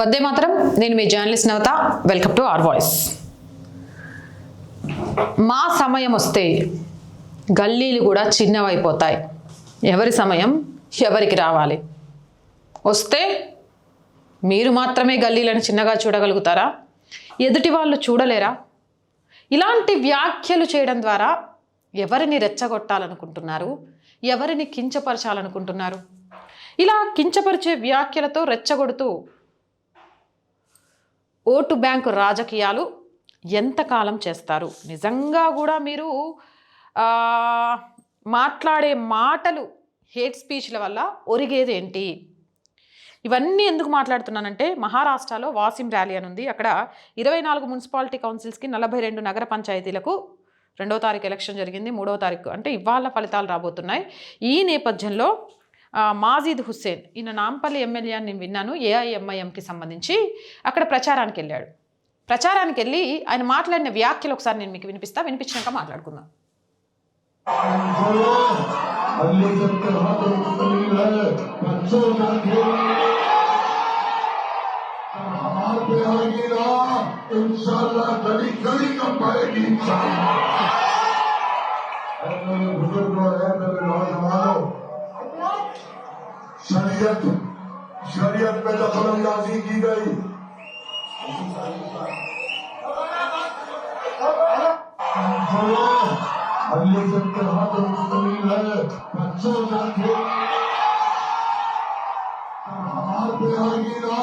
వందే మాత్రం. నేను మీ journalist Navata. Welcome to our voice. మా సమయం వస్తే గల్లీలు కూడా చిన్నవైపోతాయి. ఎవరి సమయం? ఎవరికి రావాలి? వస్తే మీరు మాత్రమే గల్లీలను చిన్నగా చూడగలుగుతారా? ఎదుటి వాళ్ళు చూడలేరా? ఇలాంటి వ్యాఖ్యలు చేయడం ద్వారా ఎవరిని రెచ్చగొట్టాలనుకుంటున్నారు? ఎవరిని కించపరచాలనుకుంటున్నారు? ఇలా కించపరిచే వ్యాఖ్యలతో రెచ్చగొడుతూ ఓటు బ్యాంకు రాజకీయాలు ఎంతకాలం చేస్తారు? నిజంగా కూడా మీరు మాట్లాడే మాటలు హేట్ స్పీచ్ల వల్ల ఒరిగేది ఏంటి ఇవన్నీ ఎందుకు మాట్లాడుతున్నానంటే మహారాష్ట్రలో వాసిం ర్యాలీ అని ఉంది. అక్కడ ఇరవై నాలుగు మున్సిపాలిటీ కౌన్సిల్స్కి నలభై రెండు నగర పంచాయతీలకు రెండో తారీఖు ఎలక్షన్ జరిగింది మూడో తారీఖు. అంటే ఇవాళ ఫలితాలు రాబోతున్నాయి. ఈ నేపథ్యంలో మాజీద్ హుస్సేన్ ఈయన నాంపల్లి ఎమ్మెల్యే అని నేను విన్నాను ఏఐఎంఐఎంకి సంబంధించి అక్కడ ప్రచారానికి వెళ్ళాడు ప్రచారానికి వెళ్ళి ఆయన మాట్లాడిన వ్యాఖ్యలు ఒకసారి నేను మీకు వినిపిస్తా వినిపించినాక మాట్లాడుకుందాం अगले सप्ताह वहां पर मुश्तमिल है बच्चों का खेल हमारे पे आएगी ना इंशाल्लाह गली गली का पाएगी इंशाल्लाह ऐ मेरे बुजुर्गों شریعت شریعت پہ دخل اندازی کی گئی۔ علی سب کے ہاتھ ہے، بچوں پہ گا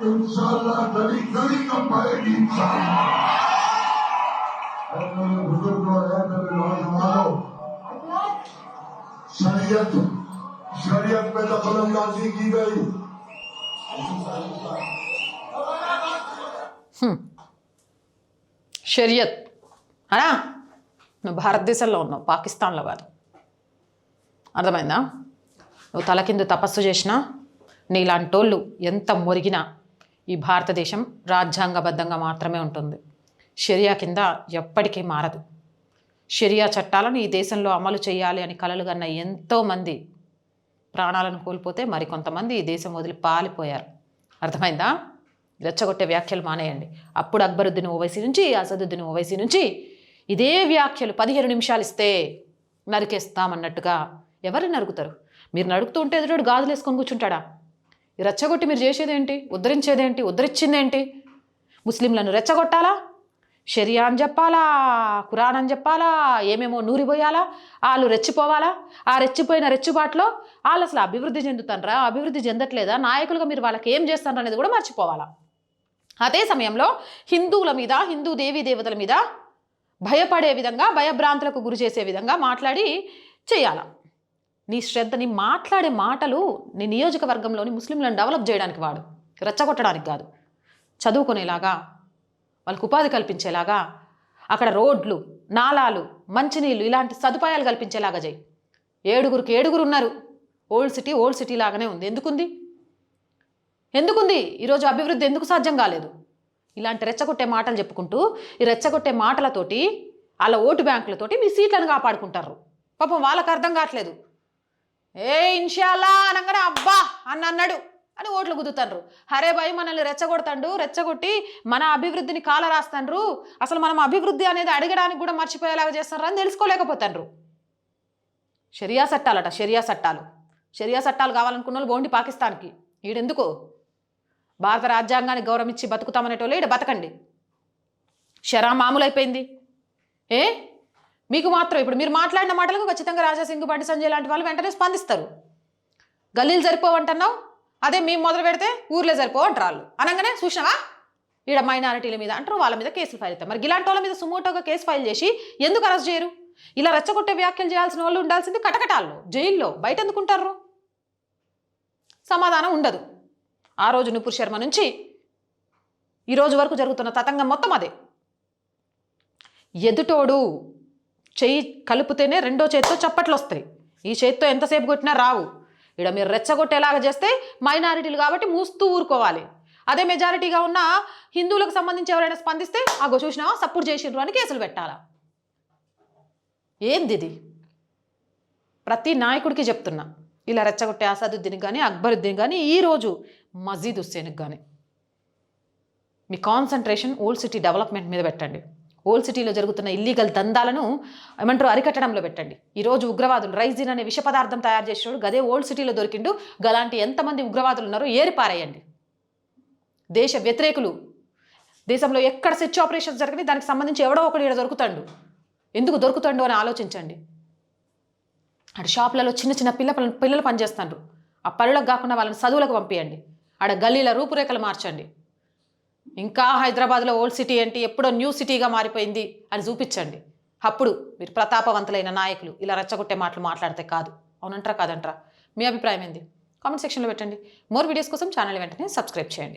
ان شاء اللہ گلی گلی کم پائے گی ان شاء اللہ بزرگ اور نوجوانوں، شریعت शरीयत शरीयत पे दखल अंदाजी की गई షరియత్ అనా నువ్వు భారతదేశంలో ఉన్నావు పాకిస్తాన్లో కాదు అర్థమైందా నువ్వు తల కింద తపస్సు చేసినా నీలాంటోళ్ళు ఎంత మొరిగినా ఈ భారతదేశం రాజ్యాంగబద్ధంగా మాత్రమే ఉంటుంది షరియా కింద ఎప్పటికీ మారదు షరియా చట్టాలను ఈ దేశంలో అమలు చేయాలి అని కలలు కన్న ఎంతోమంది ప్రాణాలను కోల్పోతే మరికొంతమంది ఈ దేశం వదిలి పాలిపోయారు. అర్థమైందా? రెచ్చగొట్టే వ్యాఖ్యలు మానేయండి. అప్పుడు అక్బరుద్దీన్ ఓవైసీ నుంచి అసదుద్దీన్ ఓవైసీ నుంచి ఇదే వ్యాఖ్యలు పదిహేను నిమిషాలు ఇస్తే నరికేస్తామన్నట్టుగా ఎవరు నరుకుతారు? మీరు నరుకుతూ ఉంటే ఎదురుడు గాజులు వేసుకొని కూర్చుంటాడా? రెచ్చగొట్టి మీరు చేసేదేంటి? ఉద్ధరించేదేంటి? ఉద్ధరించిందేంటి? ముస్లింలను రెచ్చగొట్టాలా? షరియా అని చెప్పాలా? ఖురాన్ అని చెప్పాలా? ఏమేమో నూరిపోయాలా? వాళ్ళు రెచ్చిపోవాలా? ఆ రెచ్చిపోయిన రెచ్చుబాట్లో వాళ్ళు అసలు అభివృద్ధి చెందుతారా అభివృద్ధి చెందట్లేదా? నాయకులుగా మీరు వాళ్ళకి ఏం చేస్తారు అనేది కూడా మర్చిపోవాలా? అదే సమయంలో హిందువుల మీద హిందూ దేవీ దేవతల మీద భయపడే విధంగా భయభ్రాంతులకు గురి చేసే విధంగా మాట్లాడి చేయాల? నీ శ్రద్ధ నీ మాట్లాడే మాటలు నీ నియోజకవర్గంలోని ముస్లింలను డెవలప్ చేయడానికి వాడు రెచ్చగొట్టడానికి కాదు. చదువుకునేలాగా వాళ్ళకు ఉపాధి కల్పించేలాగా అక్కడ రోడ్లు నాలాలు మంచినీళ్ళు ఇలాంటి సదుపాయాలు కల్పించేలాగా చేయి. ఏడుగురికి ఏడుగురు ఉన్నారు. ఓల్డ్ సిటీ ఓల్డ్ సిటీ లాగానే ఉంది. ఎందుకుంది? ఎందుకుంది? ఈరోజు అభివృద్ధి ఎందుకు సాధ్యం కాలేదు? ఇలాంటి రెచ్చగొట్టే మాటలు చెప్పుకుంటూ ఈ రెచ్చగొట్టే మాటలతోటి వాళ్ళ ఓటు బ్యాంకులతోటి మీ సీట్లను కాపాడుకుంటారు. పాపం వాళ్ళకు అర్థం కావట్లేదు. ఏ ఇన్షాల్లా అనగానే అబ్బా అని అన్నాడు. అని ఓట్లు గుద్దుతాండ్రు. హరే భయ్ మనల్ని రెచ్చగొడతాండు రెచ్చగొట్టి మన అభివృద్ధిని కాల రాస్తాండ్రు అసలు మనం అభివృద్ధి అనేది అడగడానికి కూడా మర్చిపోయేలాగా చేస్తారు అని తెలుసుకోలేకపోతాండ్రు. షరియా చట్టాలట షరియా చట్టాలు. షరియా చట్టాలు కావాలనుకున్న వాళ్ళు బోండి పాకిస్తాన్కి. ఈడెందుకు? భారత రాజ్యాంగాన్ని గౌరవించి బతుకుతామనేటోళ్ళు ఈడ బతకండి. షరా మామూలు అయిపోయింది ఏ? మీకు మాత్రం ఇప్పుడు మీరు మాట్లాడిన మాటలకు ఖచ్చితంగా రాజా సింగ్ బండి సంజయ్ లాంటి వాళ్ళు వెంటనే స్పందిస్తారు. గల్లీలు సరిపోవంటున్నావు అదే మేము మొదలు పెడితే ఊర్లో సరిపో అంటారు అనగానే చూసినావా? ఈడ మైనారిటీల మీద అంటారు వాళ్ళ మీద కేసులు ఫైల్ అవుతాయి మరి ఇలాంటి వాళ్ళ మీద సుమోటోగా కేసు ఫైల్ చేసి ఎందుకు అరెస్ట్ చేయరు? ఇలా రెచ్చగొట్టే వ్యాఖ్యలు చేయాల్సిన వాళ్ళు ఉండాల్సింది కటకటాల్లో జైల్లో. బయట ఎందుకుంటారు? సమాధానం ఉండదు. ఆ రోజు నుపూర్ శర్మ నుంచి ఈ రోజు వరకు జరుగుతున్న తతంగం మొత్తం అదే. ఎదుటోడు చెయ్యి కలిపితేనే రెండో చేత్తో చప్పట్లు వస్తాయి. ఈ చేతితో ఎంతసేపు కొట్టినా రావు. ఇక్కడ మీరు రెచ్చగొట్టేలాగా చేస్తే మైనారిటీలు కాబట్టి మూస్తూ ఊరుకోవాలి. అదే మెజారిటీగా ఉన్న హిందువులకు సంబంధించి ఎవరైనా స్పందిస్తే అగో చూసినావా? సపోర్ట్ చేసిండ్రు అని కేసులు పెట్టాలా? ఏంది ఇది ప్రతి నాయకుడికి చెప్తున్నా ఇలా రెచ్చగొట్టే అసదుద్దీన్ కానీ అక్బరుద్దీన్ కానీ ఈరోజు మజీద్ హుస్సేన్కి కానీ మీ కాన్సన్ట్రేషన్ ఓల్డ్ సిటీ డెవలప్మెంట్ మీద పెట్టండి. ఓల్డ్ సిటీలో జరుగుతున్న ఇల్లీగల్ దందాలను ఏమంటారు అరికట్టడంలో పెట్టండి. ఈరోజు ఉగ్రవాదులు రైజిన్ అనే విష పదార్థం తయారు చేసేవాడు గదే ఓల్డ్ సిటీలో దొరికిండు గలాంటి ఎంతమంది ఉగ్రవాదులు ఉన్నారో ఏరిపారేయండి. దేశ వ్యతిరేకులు దేశంలో ఎక్కడ సెర్చ్ ఆపరేషన్స్ జరిగినాయి దానికి సంబంధించి ఎవడో ఒకడు ఇక్కడ దొరుకుతాడు. ఎందుకు దొరుకుతాడు అని ఆలోచించండి. అటు షాపులలో చిన్న చిన్న పిల్ల పిల్లలు పనిచేస్తారు ఆ పనులకు కాకుండా వాళ్ళని చదువులకు పంపించండి ఆడ గల్లీల రూపురేఖలు మార్చండి. ఇంకా హైదరాబాద్లో ఓల్డ్ సిటీ ఏంటి? ఎప్పుడో న్యూ సిటీగా మారిపోయింది అని చూపించండి. అప్పుడు మీరు ప్రతాపవంతులైన నాయకులు ఇలా రెచ్చగొట్టే మాటలు మాట్లాడితే కాదు. అవునంటారా కాదంటారా? మీ అభిప్రాయం ఏంది? కామెంట్ సెక్షన్లో పెట్టండి. మోర్ వీడియోస్ కోసం ఛానల్ వెంటనే సబ్స్క్రైబ్ చేయండి.